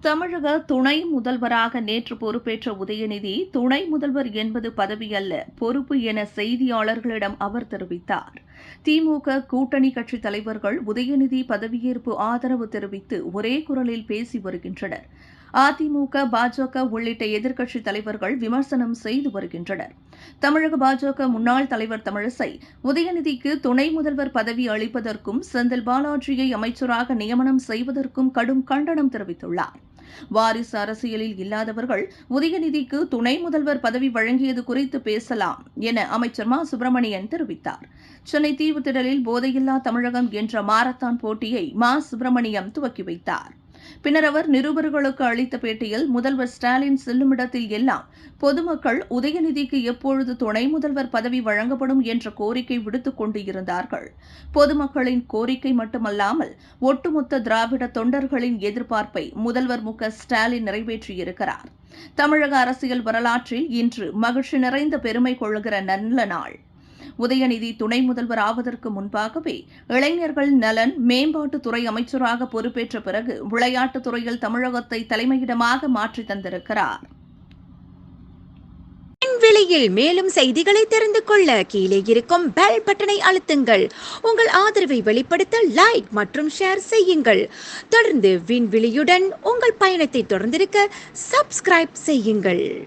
தமிழக துணை முதல்வராக நேற்று பொறுப்பேற்ற உதயநிதி துணை முதல்வர் என்பது பதவி அல்ல பொறுப்பு என செய்தியாளர்களிடம் அவர் தெரிவித்தார். திமுக கூட்டணி கட்சித் தலைவர்கள் உதயநிதி பதவியேற்பு ஆதரவு தெரிவித்து ஒரே குரலில் பேசி வருகின்றனர். அதிமுக பாஜக உள்ளிட்ட எதிர்க்கட்சித் தலைவர்கள் விமர்சனம் செய்து வருகின்றனர். தமிழக பாஜக முன்னாள் தலைவர் தமிழிசை உதயநிதிக்கு துணை முதல்வர் பதவி அளிப்பதற்கும் செந்தில் பாலாஜியை அமைச்சராக நியமனம் செய்வதற்கும் கடும் கண்டனம் தெரிவித்துள்ளார். வாரிசு அரசியலில் இல்லாதவர்கள் உதயநிதிக்கு துணை முதல்வர் பதவி வழங்கியது குறித்து பேசலாம் என அமைச்சர் மா. சுப்பிரமணியன் தெரிவித்தார். சென்னை தீவுத்திடலில் போதையில்லா தமிழகம் என்ற மாரத்தான் போட்டியை மா. சுப்பிரமணியம் துவக்கி வைத்தார். பின்னர் அவர் நிருபர்களுக்கு அளித்த பேட்டியில் முதல்வர் ஸ்டாலின் செல்லுமிடத்தில் எல்லாம் பொதுமக்கள் உதயநிதிக்கு எப்பொழுது துணை முதல்வர் பதவி வழங்கப்படும் என்ற கோரிக்கை விடுத்துக் கொண்டு இருந்தார்கள் பொதுமக்களின் கோரிக்கை மட்டுமல்லாமல் ஒட்டுமொத்த திராவிட தொண்டர்களின் எதிர்பார்ப்பை முதல்வர் மு. ஸ்டாலின் நிறைவேற்றியிருக்கிறார். தமிழக அரசியல் வரலாற்றில் இன்று மகிழ்ச்சி நிறைந்த பெருமை கொள்கிற நல்ல நாள். உதயநிதி துணை முதல்வர் ஆவதற்கு முன்பாகவே இளைஞர்கள் நலன் மேம்பாட்டுத்துறை அமைச்சராக பொறுப்பேற்ற பிறகு விளையாட்டுத் துறையில் தமிழகத்தை தலைமையிடமாக மாற்றி தந்திருக்கிறார். விலையில் மேலும் செய்திகளை தெரிந்து கொள்ள கீழே இருக்கும் பெல் பட்டனை அழுத்துங்கள். உங்கள் ஆதரவை வெளிப்படுத்த லைக் மற்றும் ஷேர் செய்யுங்கள். தொடர்ந்து விண்வெளியுடன் உங்கள் பயணத்தை தொடர்ந்திருக்க சப்ஸ்கிரைப் செய்யுங்கள்.